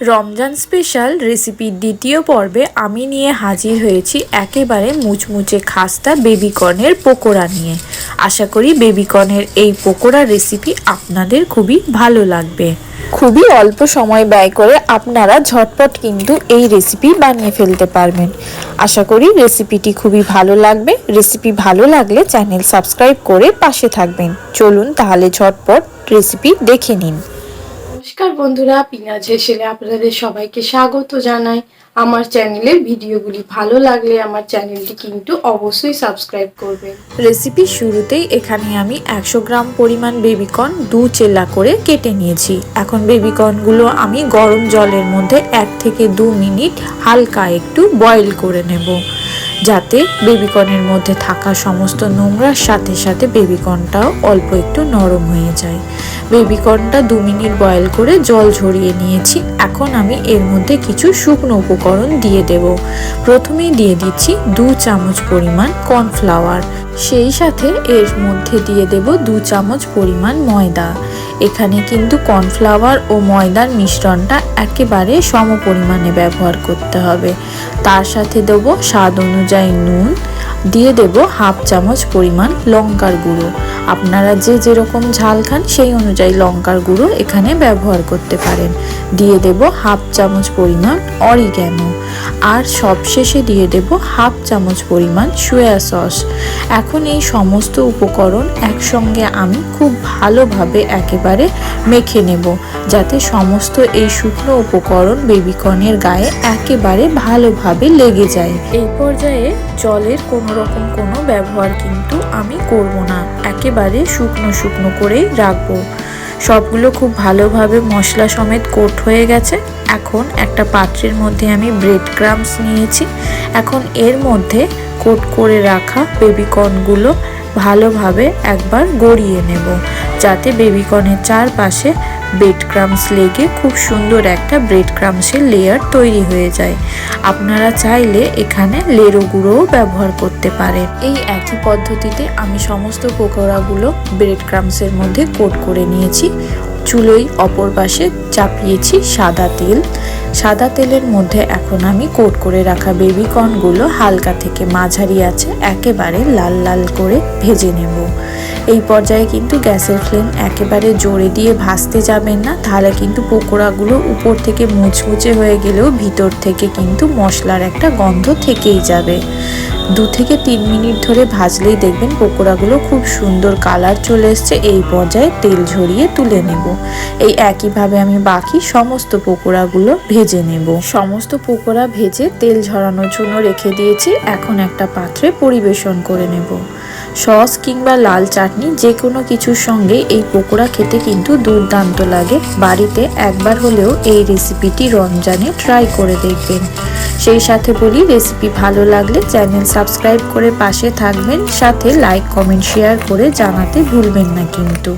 Ramzan special রেসিপির দ্বিতীয় পর্বে আমি নিয়ে হাজির হয়েছি একেবারে মুচমুচে খাস্তা বেবিকর্নের পকোড়া নিয়ে। আশা করি বেবিকর্নের এই পকোড়া রেসিপি আপনাদের খুবই ভালো লাগবে। খুবই অল্প সময় ব্যয় করে আপনারা ঝটপট কিন্তু এই রেসিপি বানিয়ে ফেলতে পারবেন। আশা করি রেসিপিটি খুবই ভালো লাগবে। রেসিপি ভালো লাগলে চ্যানেল সাবস্ক্রাইব করে পাশে থাকবেন। চলুন তাহলে ঝটপট রেসিপি দেখে নিন। নমস্কার বন্ধুরা পিনাজ হেসেলে আপনাদের সবাইকে স্বাগত জানাই। আমার চ্যানেলের ভিডিওগুলি ভালো লাগলে আমার চ্যানেলটি কিন্তু অবশ্যই সাবস্ক্রাইব করবেন। রেসিপি শুরুতেই এখানে আমি একশো গ্রাম পরিমাণ বেবিকর্ন দু চেলা করে কেটে নিয়েছি। এখন বেবিকর্নগুলো আমি গরম জলের মধ্যে এক থেকে দু মিনিট হালকা একটু বয়েল করে নেব। যাতে বেবিকর্নের মধ্যে থাকা সমস্ত নোংরার সাথে সাথে বেবিকর্নটাও অল্প একটু নরম হয়ে যায়। বেবিকর্নটা দু মিনিট বয়েল করে জল ঝরিয়ে নিয়েছি। এখন আমি এর মধ্যে কিছু শুকনো উপকরণ দিয়ে দেব। প্রথমেই দিয়ে দিচ্ছি দু চামচ পরিমাণ কর্নফ্লাওয়ার। সেই সাথে এর মধ্যে দিয়ে দেব দু চামচ পরিমাণ ময়দা। এখানে কিন্তু কর্নফ্লাওয়ার ও ময়দার মিশ্রণটা একেবারে সম পরিমাণে ব্যবহার করতে হবে। তার সাথে দেবো স্বাদ অনুযায়ী নুন, দিয়ে দেব হাফ চামচ পরিমাণ লঙ্কার গুঁড়ো। আপনারা যে যেরকম ঝাল খান সেই অনুযায়ী লঙ্কার গুঁড়ো এখানে ব্যবহার করতে পারেন। দিয়ে দেব হাফ চামচ পরিমাণ অরিগ্যানো। আর সবশেষে দিয়ে দেব হাফ চামচ পরিমাণ সোয়া সস। এখন এই সমস্ত উপকরণ একসঙ্গে আমি খুব ভালোভাবে একেবারে মেখে নেব, যাতে সমস্ত এই শুকনো উপকরণ বেবিকর্নের গায়ে একেবারে ভালোভাবে লেগে যায়। এই পর্যায়ে জলের কোনো রকম কোনো ব্যবহার কিন্তু আমি করব না, একেবারে শুকনো শুকনো করেই রাখব। সবগুলো খুব ভালোভাবে মশলা সমেত কোট হয়ে গেছে। এখন একটা পাত্রের মধ্যে আমি ব্রেড ক্রামস নিয়েছি। এখন এর মধ্যে কোট করে রাখা বেবিকর্নগুলো ভালোভাবে একবার গড়িয়ে নেব, যাতে বেবিকর্নের চারপাশে ব্রেড ক্রামস লেগে খুব সুন্দর একটা ব্রেড ক্রামসের লেয়ার তৈরি হয়ে যায়। আপনারা চাইলে এখানে লেরো গুঁড়োও ব্যবহার করতে পারেন। এই একই পদ্ধতিতে আমি সমস্ত পকোড়াগুলো ব্রেড ক্রামসের মধ্যে কোট করে নিয়েছি। চুলোই অপর পাশে চাপিয়েছি সাদা তেল। সাদা তেলের মধ্যে এখন আমি কোট করে রাখা বেবিকর্নগুলো হালকা থেকে মাঝারি আছে, একেবারে লাল লাল করে ভেজে নেব। এই পর্যায়ে কিন্তু গ্যাসের ফ্লেম একেবারে জোরে দিয়ে ভাজতে যাবেন না, তাহলে কিন্তু পকোড়াগুলো উপর থেকে মুচমুচে হয়ে গেলেও ভিতর থেকে কিন্তু মশলার একটা গন্ধ থেকেই যাবে। দু থেকে তিন মিনিট ধরে ভাজলেই দেখবেন পকোড়াগুলো খুব সুন্দর কালার চলে এসছে। এই পর্যায়ে তেল ঝরিয়ে তুলে নেব। এই একইভাবে আমি বাকি সমস্ত পকোড়াগুলো ভেজে নেব। সমস্ত পকোড়া ভেজে তেল ঝরানোর জন্য রেখে দিয়েছি। এখন একটা পাত্রে পরিবেশন করে নেব। সস কিংবা লাল চাটনি যে কোনো কিছুর সঙ্গে এই পকোড়া খেতে কিন্তু দুর্দান্ত লাগে। বাড়িতে একবার হলেও এই রেসিপিটি রমজানে ট্রাই করে দেখবেন। সেই সাথে বলি, রেসিপি ভালো লাগলে চ্যানেল সাবস্ক্রাইব করে পাশে থাকবেন সাথে লাইক কমেন্ট শেয়ার করে জানাতে ভুলবেন না কিন্তু।